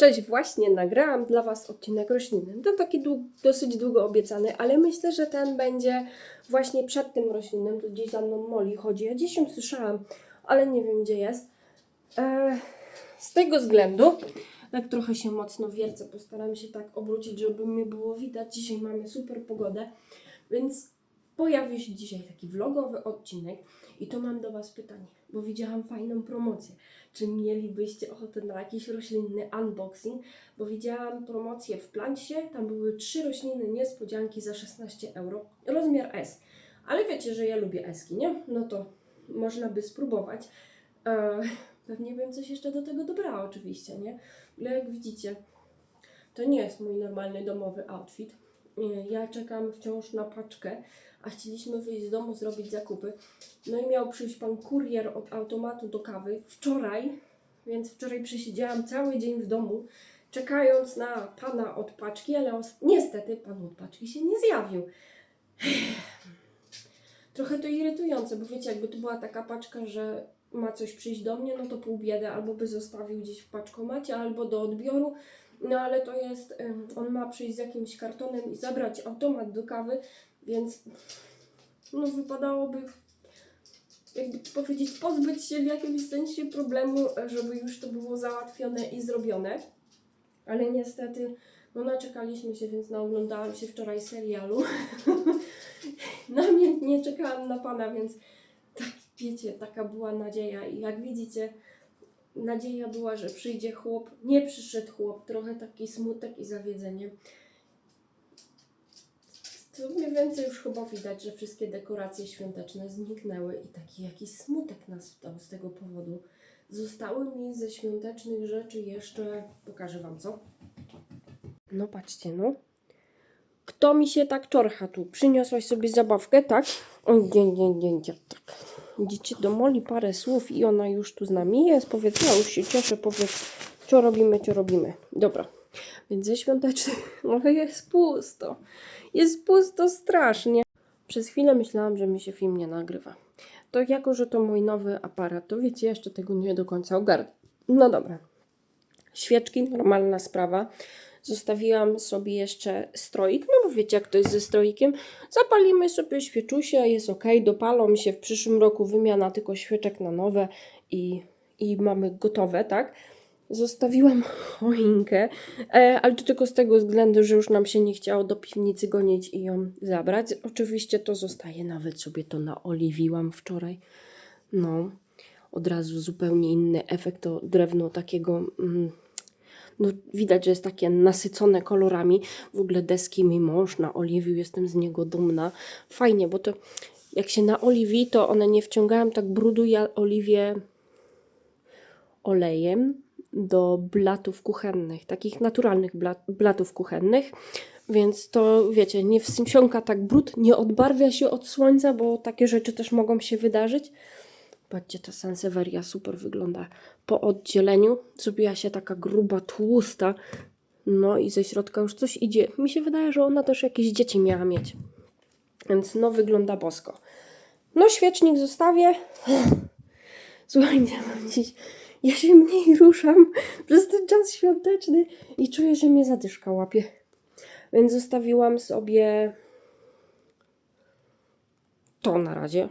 Cześć, właśnie nagrałam dla Was odcinek roślinny. To taki dług, dosyć długo obiecany, ale myślę, że ten będzie właśnie przed tym roślinnym. Tu gdzieś za mną Moli chodzi. Ja gdzieś ją słyszałam, ale nie wiem gdzie jest. E, z tego względu, tak trochę się mocno wiercę, postaram się tak obrócić, żeby mi było widać. Dzisiaj mamy super pogodę, więc pojawi się dzisiaj taki vlogowy odcinek i to mam do Was pytanie, bo widziałam fajną promocję. Czy mielibyście ochotę na jakiś roślinny unboxing? Bo widziałam promocję w Plancie, tam były trzy rośliny niespodzianki za 16 euro, rozmiar S. Ale wiecie, że ja lubię Eski, nie? No to można by spróbować. E, pewnie bym coś jeszcze do tego dobrała oczywiście, nie? Ale jak widzicie, to nie jest mój normalny domowy outfit. Ja czekam wciąż na paczkę, a chcieliśmy wyjść z domu, zrobić zakupy. No i miał przyjść pan kurier od automatu do kawy wczoraj, więc wczoraj przesiedziałam cały dzień w domu, czekając na pana od paczki, ale niestety pan od paczki się nie zjawił. Trochę to irytujące, bo wiecie, jakby to była taka paczka, że ma coś przyjść do mnie, no to pół biedy, albo by zostawił gdzieś w paczkomacie, albo do odbioru. No ale to jest, on ma przyjść z jakimś kartonem i zabrać automat do kawy, więc no wypadałoby, jakby powiedzieć, pozbyć się w jakimś sensie problemu, żeby już to było załatwione i zrobione. Ale niestety, no naczekaliśmy się, więc naoglądałam się wczoraj serialu. Namiętnie czekałam na pana, więc tak, wiecie, taka była nadzieja. I jak widzicie, nadzieja była, że przyjdzie chłop. Nie przyszedł chłop, trochę taki smutek i zawiedzenie. To mniej więcej już chyba widać, że wszystkie dekoracje świąteczne zniknęły i taki jakiś smutek nastał z tego powodu. Zostały mi ze świątecznych rzeczy jeszcze, pokażę Wam co. No patrzcie, no. Kto mi się tak czorcha tu? Przyniosłaś sobie zabawkę, tak? O, nie, nie, nie, nie, tak. Widzicie, do Moli parę słów i ona już tu z nami jest. Powiedz, ja już się cieszę, powiedz, co robimy, co robimy. Dobra, więc ze świątecznych, ale jest pusto. Jest pusto strasznie. Przez chwilę myślałam, że mi się film nie nagrywa. To jako, że to mój nowy aparat, to wiecie, jeszcze tego nie do końca ogarnę. No dobra. Świeczki, normalna sprawa. Zostawiłam sobie jeszcze stroik, no bo wiecie jak to jest ze stroikiem. Zapalimy sobie świeczusia, jest ok, dopalą się w przyszłym roku wymiana tylko świeczek na nowe i, i mamy gotowe, tak? Zostawiłam choinkę, e, ale to tylko z tego względu, że już nam się nie chciało do piwnicy gonić i ją zabrać. Oczywiście to zostaje, nawet sobie to naoliwiłam wczoraj. No, od razu zupełnie inny efekt, to drewno takiego... Mm, no, widać, że jest takie nasycone kolorami. W ogóle deski mi mąż naoliwił, jestem z niego dumna. Fajnie, bo to jak się naoliwi, to one nie wciągają tak brudu. Ja oliwię olejem do blatów kuchennych, takich naturalnych bla- blatów kuchennych. Więc to wiecie, nie wsiąka tak brud, nie odbarwia się od słońca, bo takie rzeczy też mogą się wydarzyć. Patrzcie, ta Sansevieria super wygląda. Po oddzieleniu zrobiła się taka gruba, tłusta. No i ze środka już coś idzie. Mi się wydaje, że ona też jakieś dzieci miała mieć. Więc no wygląda bosko. No świecznik zostawię. Słuchajcie, mam dziś... Ja się mniej ruszam przez ten czas świąteczny i czuję, że mnie zadyszka łapie. Więc zostawiłam sobie to na razie.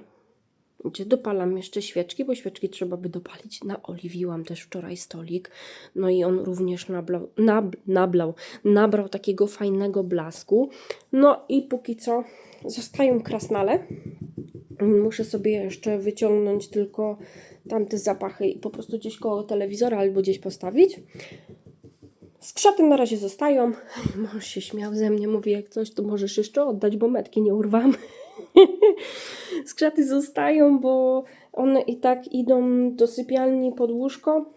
Gdzie dopalam jeszcze świeczki, bo świeczki trzeba by dopalić. Naoliwiłam też wczoraj stolik. No i on również nablał, nab, nablał, nabrał takiego fajnego blasku. No i póki co zostają krasnale. Muszę sobie jeszcze wyciągnąć tylko tamte zapachy i po prostu gdzieś koło telewizora albo gdzieś postawić. Skrzaty na razie zostają. Mąż się śmiał ze mnie, mówi jak coś, to możesz jeszcze oddać, bo metki nie urwam. Skrzaty zostają, bo one i tak idą do sypialni pod łóżko.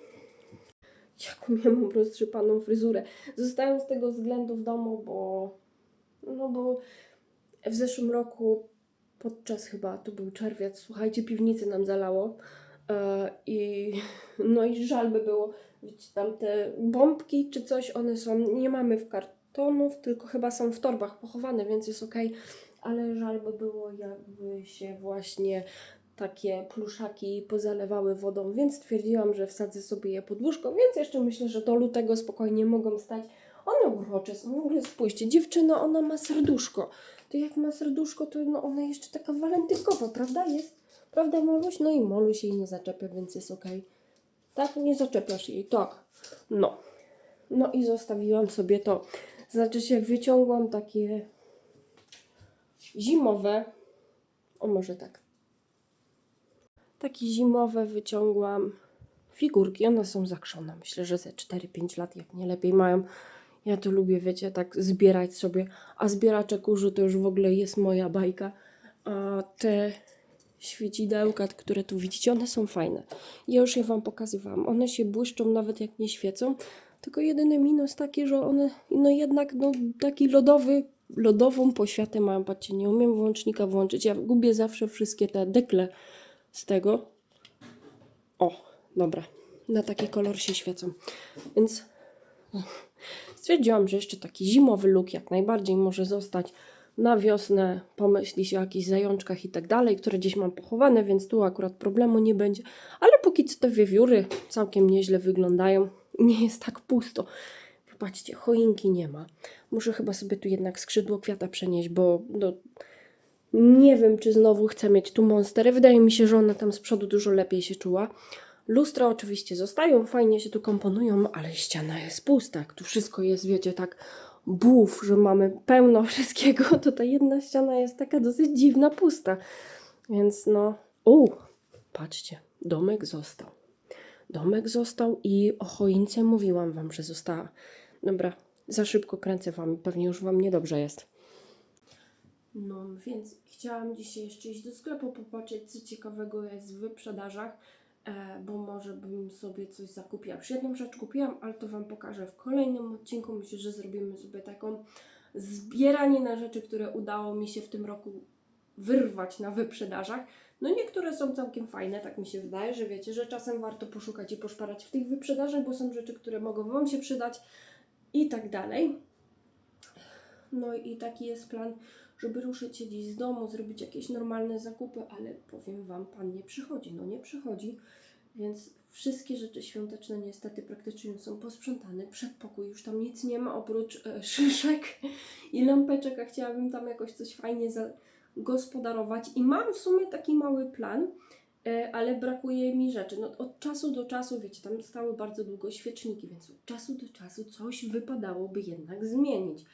Jaką ja mam roztrzypaną fryzurę. Zostają z tego względu w domu, bo no bo w zeszłym roku podczas chyba, to był czerwiec, słuchajcie, piwnicę nam zalało. E, I no i żal by było, wiecie, tam te bombki czy coś, one są, nie mamy w kartonów, tylko chyba są w torbach pochowane, więc jest ok, ale żal by było, jakby się właśnie takie pluszaki pozalewały wodą, więc stwierdziłam, że wsadzę sobie je pod łóżko, więc jeszcze myślę, że do lutego spokojnie mogą stać. One urocze są, w ogóle spójrzcie, dziewczyna, ona ma serduszko. To jak ma serduszko, to no ona jeszcze taka walentynkowa, prawda jest? Prawda Moluś? No i Moluś jej nie zaczepia, więc jest okej. Tak? Nie zaczepiasz jej, tak. No. No i zostawiłam sobie to. Znaczy się wyciągłam takie zimowe, o może tak, takie zimowe wyciągłam figurki. One są zakrzone. Myślę, że ze 4-5 lat, jak nie lepiej mają. Ja to lubię, wiecie, tak zbierać sobie. A zbieracze kurzu to już w ogóle jest moja bajka. A te świecidełka, które tu widzicie, one są fajne. Ja już je Wam pokazywałam. One się błyszczą nawet jak nie świecą. Tylko jedyny minus taki, że one no jednak no, taki lodowy, lodową poświatę mają. Patrzcie, nie umiem włącznika włączyć. Ja gubię zawsze wszystkie te dekle z tego. O, dobra. Na taki kolor się świecą. Więc stwierdziłam, że jeszcze taki zimowy look jak najbardziej może zostać. Na wiosnę pomyśli się o jakichś zajączkach i tak dalej, które gdzieś mam pochowane, więc tu akurat problemu nie będzie. Ale póki co te wiewióry całkiem nieźle wyglądają. Nie jest tak pusto. Popatrzcie, choinki nie ma. Muszę chyba sobie tu jednak skrzydło kwiata przenieść, bo no, nie wiem, czy znowu chcę mieć tu monsterę. Wydaje mi się, że ona tam z przodu dużo lepiej się czuła. Lustra oczywiście zostają, fajnie się tu komponują, ale ściana jest pusta. Tu wszystko jest, wiecie, tak buf, że mamy pełno wszystkiego, to ta jedna ściana jest taka dosyć dziwna, pusta. Więc no... U, patrzcie, domek został. Domek został i o choince mówiłam wam, że została. Dobra, za szybko kręcę wam, pewnie już wam niedobrze jest. No, więc chciałam dzisiaj jeszcze iść do sklepu, popatrzeć, co ciekawego jest w wyprzedażach, e, bo może bym sobie coś zakupiła. Już jedną rzecz kupiłam, ale to Wam pokażę w kolejnym odcinku. Myślę, że zrobimy sobie taką zbieranie na rzeczy, które udało mi się w tym roku wyrwać na wyprzedażach. No niektóre są całkiem fajne, tak mi się wydaje, że wiecie, że czasem warto poszukać i poszparać w tych wyprzedażach, bo są rzeczy, które mogą Wam się przydać i tak dalej. No i taki jest plan, żeby ruszyć się dziś z domu, zrobić jakieś normalne zakupy, ale powiem Wam, Pan nie przychodzi. No nie przychodzi, więc wszystkie rzeczy świąteczne niestety praktycznie są posprzątane. Przedpokój już tam nic nie ma oprócz e, szyszek i lampeczek, a chciałabym tam jakoś coś fajnie zagospodarować. I mam w sumie taki mały plan, ale brakuje mi rzeczy. No, od czasu do czasu, wiecie, tam stały bardzo długo świeczniki, więc od czasu do czasu coś wypadałoby jednak zmienić.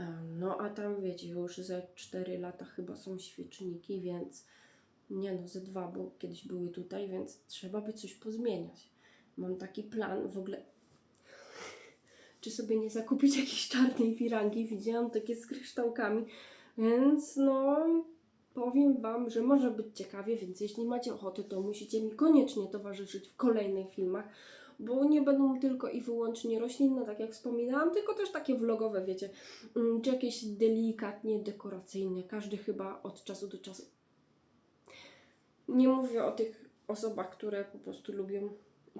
E, No a tam wiecie, już ze 4 lata chyba są świeczniki, więc nie no, ze dwa, bo kiedyś były tutaj, więc trzeba by coś pozmieniać. Mam taki plan w ogóle. Czy sobie nie zakupić jakiejś czarnej firanki? Widziałam takie z kryształkami, więc no powiem Wam, że może być ciekawie, więc jeśli macie ochotę, to musicie mi koniecznie towarzyszyć w kolejnych filmach bo nie będą tylko i wyłącznie roślinne, tak jak wspominałam, tylko też takie vlogowe, wiecie, mm, czy jakieś delikatnie dekoracyjne. Każdy chyba od czasu do czasu. Nie mówię o tych osobach, które po prostu lubią.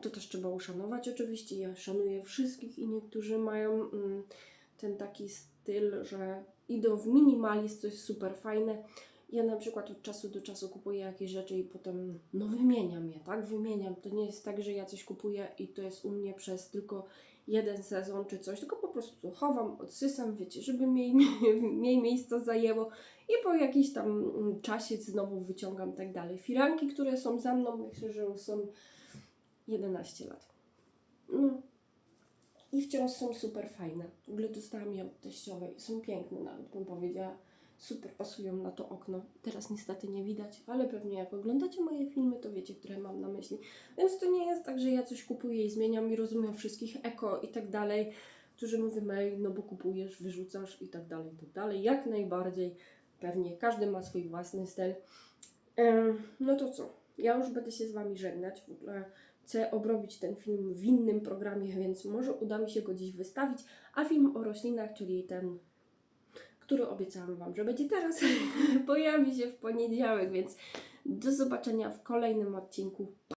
To też trzeba uszanować oczywiście. Ja szanuję wszystkich i niektórzy mają mm, ten taki styl, że idą w minimalizm, coś super fajne. Ja na przykład od czasu do czasu kupuję jakieś rzeczy i potem no wymieniam je, tak? Wymieniam. To nie jest tak, że ja coś kupuję i to jest u mnie przez tylko jeden sezon czy coś, tylko po prostu chowam, odsysam, wiecie, żeby mniej, mniej miejsca zajęło i po jakimś tam mm, czasie znowu wyciągam tak dalej. Firanki, które są za mną, myślę, że są 11 lat. No. I wciąż są super fajne. W ogóle dostałam je od teściowej. Są piękne nawet, bym powiedziała super pasują na to okno. Teraz niestety nie widać, ale pewnie jak oglądacie moje filmy, to wiecie, które mam na myśli. Więc to nie jest tak, że ja coś kupuję i zmieniam i rozumiem wszystkich eko i tak dalej, którzy mówią, no bo kupujesz, wyrzucasz i tak dalej, i tak dalej. Jak najbardziej, pewnie każdy ma swój własny styl. Em, no to co? Ja już będę się z Wami żegnać. W ogóle chcę obrobić ten film w innym programie, więc może uda mi się go dziś wystawić. A film o roślinach, czyli ten który obiecałam Wam, że będzie teraz, pojawi się w poniedziałek, więc do zobaczenia w kolejnym odcinku.